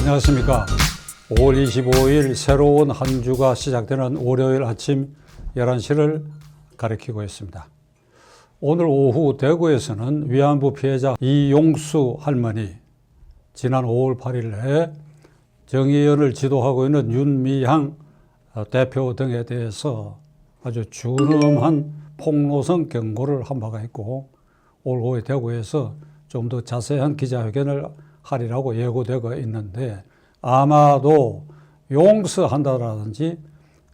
안녕하십니까. 5월 25일 새로운 한 주가 시작되는 월요일 아침 11시를 가리키고 있습니다. 오늘 오후 대구에서는 위안부 피해자 이용수 할머니 지난 5월 8일에 정의연을 지도하고 있는 윤미향 대표 등에 대해서 아주 준엄한 폭로성 경고를 한 바가 있고 올 오후 대구에서 좀 더 자세한 기자회견을 하리라고 예고되고 있는데 아마도 용서한다라든지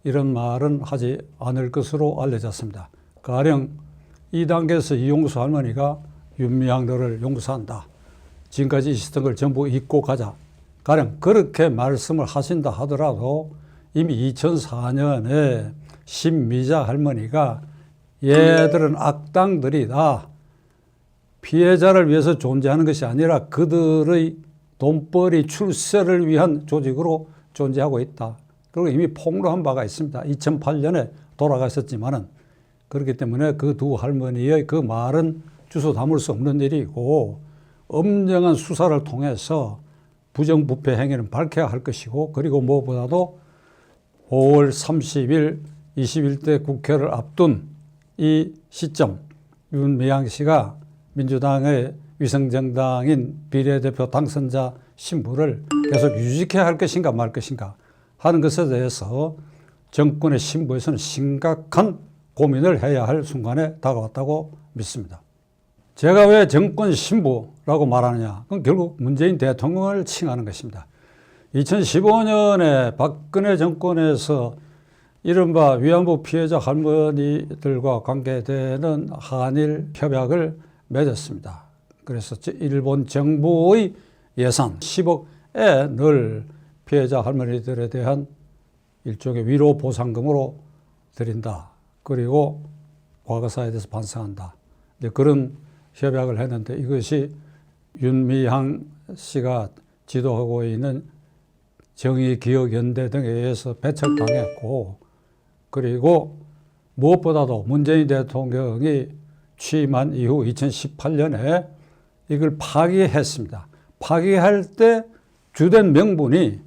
이런 말은 하지 않을 것으로 알려졌습니다. 가령 이 단계에서 이용수 할머니가 윤미향들을 용서한다. 지금까지 있었던 걸 전부 잊고 가자. 가령 그렇게 말씀을 하신다 하더라도 이미 2004년에 신미자 할머니가 얘들은 악당들이다. 피해자를 위해서 존재하는 것이 아니라 그들의 돈벌이 출세를 위한 조직으로 존재하고 있다. 그리고 이미 폭로한 바가 있습니다. 2008년에 돌아가셨지만은 그렇기 때문에 그 두 할머니의 그 말은 주소 담을 수 없는 일이고 엄정한 수사를 통해서 부정부패 행위는 밝혀야 할 것이고 그리고 무엇보다도 5월 30일 21대 국회를 앞둔 이 시점 윤미향 씨가 민주당의 위성정당인 비례대표 당선자 신부를 계속 유지해야 할 것인가 말 것인가 하는 것에 대해서 정권의 신부에서는 심각한 고민을 해야 할 순간에 다가왔다고 믿습니다. 제가 왜 정권 신부라고 말하느냐? 그건 결국 문재인 대통령을 칭하는 것입니다. 2015년에 박근혜 정권에서 이른바 위안부 피해자 할머니들과 관계되는 한일 협약을 맺었습니다. 그래서 일본 정부의 예산 10억에 늘 피해자 할머니들에 대한 일종의 위로 보상금으로 드린다. 그리고 과거사에 대해서 반성한다. 이제 그런 협약을 했는데 이것이 윤미향 씨가 지도하고 있는 정의기억연대 등에 의해서 배척당했고 그리고 무엇보다도 문재인 대통령이 취임한 이후 2018년에 이걸 파기했습니다. 파기할 때 주된 명분이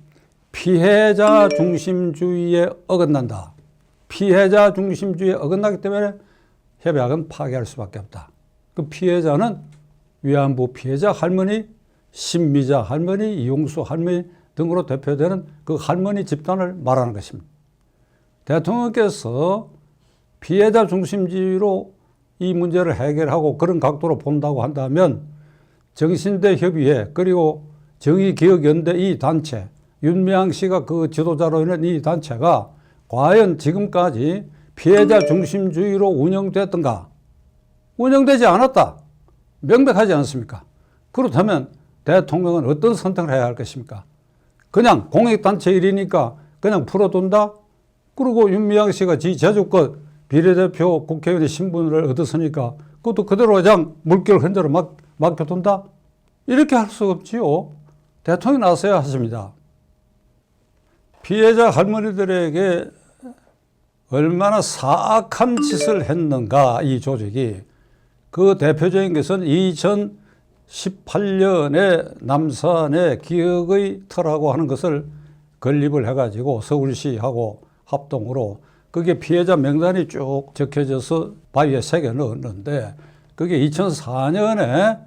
피해자 중심주의에 어긋난다. 피해자 중심주의에 어긋나기 때문에 협약은 파기할 수밖에 없다. 그 피해자는 위안부 피해자 할머니, 신미자 할머니, 이용수 할머니 등으로 대표되는 그 할머니 집단을 말하는 것입니다. 대통령께서 피해자 중심주의로 이 문제를 해결하고 그런 각도로 본다고 한다면 정신대 협의회 그리고 정의기억연대 이 단체 윤미향 씨가 그 지도자로 있는 이 단체가 과연 지금까지 피해자 중심주의로 운영됐던가? 운영되지 않았다. 명백하지 않습니까? 그렇다면 대통령은 어떤 선택을 해야 할 것입니까? 그냥 공익단체 일이니까 그냥 풀어둔다? 그리고 윤미향 씨가 지 제주껏 비례대표 국회의원의 신분을 얻었으니까 그것도 그대로 그냥 물결 흔들어 막, 맡겨둔다? 이렇게 할 수 없지요. 대통령이 나서야 하십니다. 피해자 할머니들에게 얼마나 사악한 짓을 했는가, 이 조직이. 그 대표적인 것은 2018년에 남산의 기억의 터라고 하는 것을 건립을 해가지고 서울시하고 합동으로 그게 피해자 명단이 쭉 적혀져서 바위에 새겨 넣었는데 그게 2004년에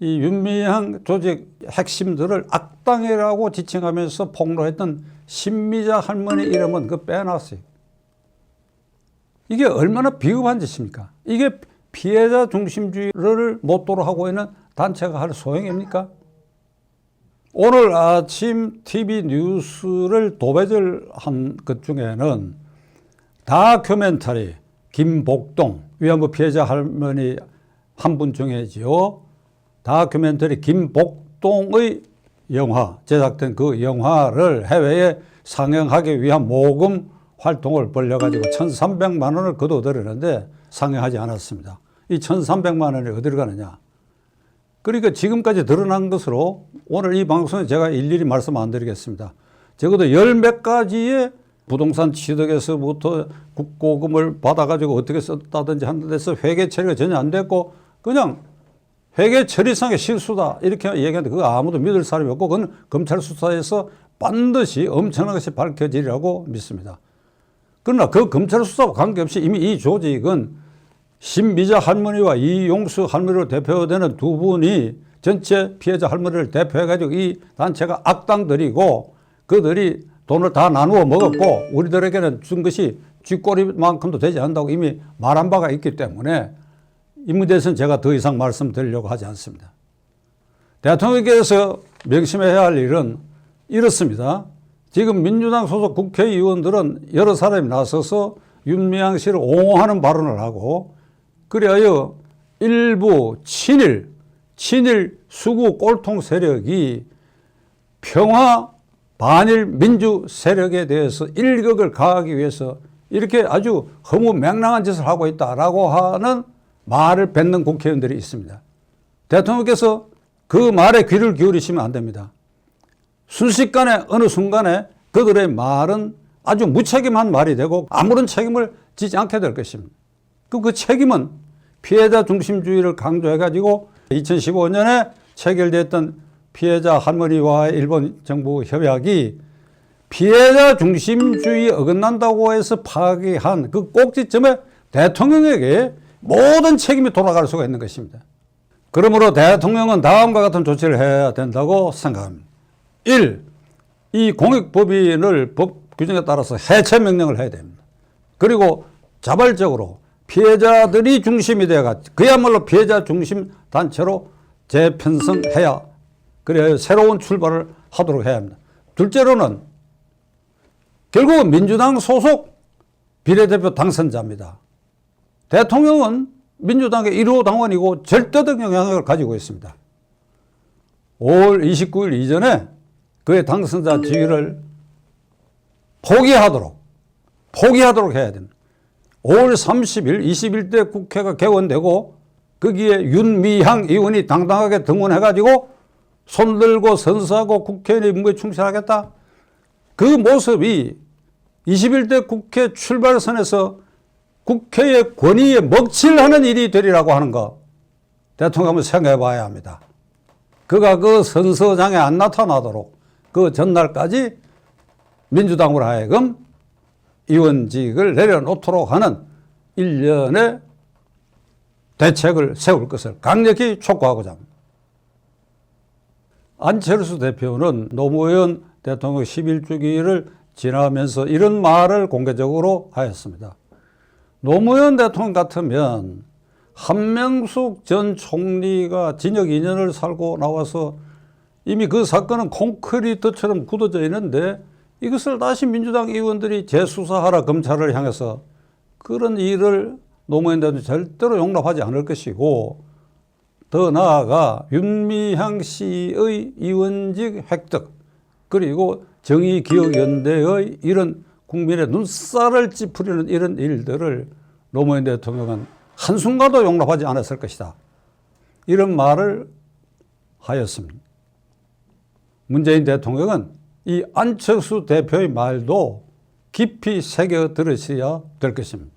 이 윤미향 조직 핵심들을 악당이라고 지칭하면서 폭로했던 신미자 할머니 이름은 그 빼놨어요. 이게 얼마나 비겁한 짓입니까? 이게 피해자 중심주의를 모토로 하고 있는 단체가 할 소용입니까? 오늘 아침 TV 뉴스를 도배를 한것 중에는 다큐멘터리 김복동 위안부 피해자 할머니 한 분 중에지요. 다큐멘터리 김복동의 영화 제작된 그 영화를 해외에 상영하기 위한 모금 활동을 벌려가지고 1,300만 원을 거둬들였는데 상영하지 않았습니다. 이 1,300만 원이 어디로 가느냐? 그러니까 지금까지 드러난 것으로 오늘 이 방송에 제가 일일이 말씀 안 드리겠습니다. 적어도 열 몇 가지의 부동산 취득에서부터 국고금을 받아가지고 어떻게 썼다든지 하는 데서 회계 처리가 전혀 안 됐고 그냥 회계 처리상의 실수다 이렇게 얘기하는데 그거 아무도 믿을 사람이 없고 그건 검찰 수사에서 반드시 엄청난 것이 밝혀지리라고 믿습니다. 그러나 그 검찰 수사와 관계없이 이미 이 조직은 신미자 할머니와 이용수 할머니로 대표되는 두 분이 전체 피해자 할머니를 대표해가지고 이 단체가 악당들이고 그들이 돈을 다 나누어 먹었고 우리들에게는 준 것이 쥐꼬리만큼도 되지 않는다고 이미 말한 바가 있기 때문에 이 문제에서는 제가 더 이상 말씀드리려고 하지 않습니다. 대통령께서 명심해야 할 일은 이렇습니다. 지금 민주당 소속 국회의원들은 여러 사람이 나서서 윤미향 씨를 옹호하는 발언을 하고 그리하여 일부 친일, 친일 수구 꼴통 세력이 평화 반일 민주 세력에 대해서 일격을 가하기 위해서 이렇게 아주 허무 맹랑한 짓을 하고 있다라고 하는 말을 뱉는 국회의원들이 있습니다. 대통령께서 그 말에 귀를 기울이시면 안 됩니다. 순식간에 어느 순간에 그들의 말은 아주 무책임한 말이 되고 아무런 책임을 지지 않게 될 것입니다. 그, 그 책임은 피해자 중심주의를 강조해가지고 2015년에 체결됐던 피해자 할머니와 일본 정부 협약이 피해자 중심주의 어긋난다고 해서 파기한 그 꼭지점에 대통령에게 모든 책임이 돌아갈 수가 있는 것입니다. 그러므로 대통령은 다음과 같은 조치를 해야 된다고 생각합니다. 1. 이 공익법인을 법 규정에 따라서 해체 명령을 해야 됩니다. 그리고 자발적으로 피해자들이 중심이 되어가 그야말로 피해자 중심 단체로 재편성해야 그래야 새로운 출발을 하도록 해야 합니다. 둘째로는 결국은 민주당 소속 비례대표 당선자입니다. 대통령은 민주당의 1호 당원이고 절대적 영향력을 가지고 있습니다. 5월 29일 이전에 그의 당선자 지위를 포기하도록, 포기하도록 해야 됩니다. 5월 30일 21대 국회가 개원되고 거기에 윤미향 의원이 당당하게 등원해가지고 손들고 선서하고 국회의원의 임무에 충실하겠다. 그 모습이 21대 국회 출발선에서 국회의 권위에 먹칠하는 일이 되리라고 하는 거 대통령 한번 생각해 봐야 합니다. 그가 그 선서장에 안 나타나도록 그 전날까지 민주당으로 하여금 의원직을 내려놓도록 하는 일련의 대책을 세울 것을 강력히 촉구하고자 합니다. 안철수 대표는 노무현 대통령 11주기를 지나면서 이런 말을 공개적으로 하였습니다. 노무현 대통령 같으면 한명숙 전 총리가 징역 2년을 살고 나와서 이미 그 사건은 콘크리트처럼 굳어져 있는데 이것을 다시 민주당 의원들이 재수사하라 검찰을 향해서 그런 일을 노무현 대통령이 절대로 용납하지 않을 것이고 더 나아가 윤미향 씨의 의원직 획득 그리고 정의기억연대의 이런 국민의 눈살을 찌푸리는 이런 일들을 노무현 대통령은 한순간도 용납하지 않았을 것이다. 이런 말을 하였습니다. 문재인 대통령은 이 안철수 대표의 말도 깊이 새겨 들으셔야 될 것입니다.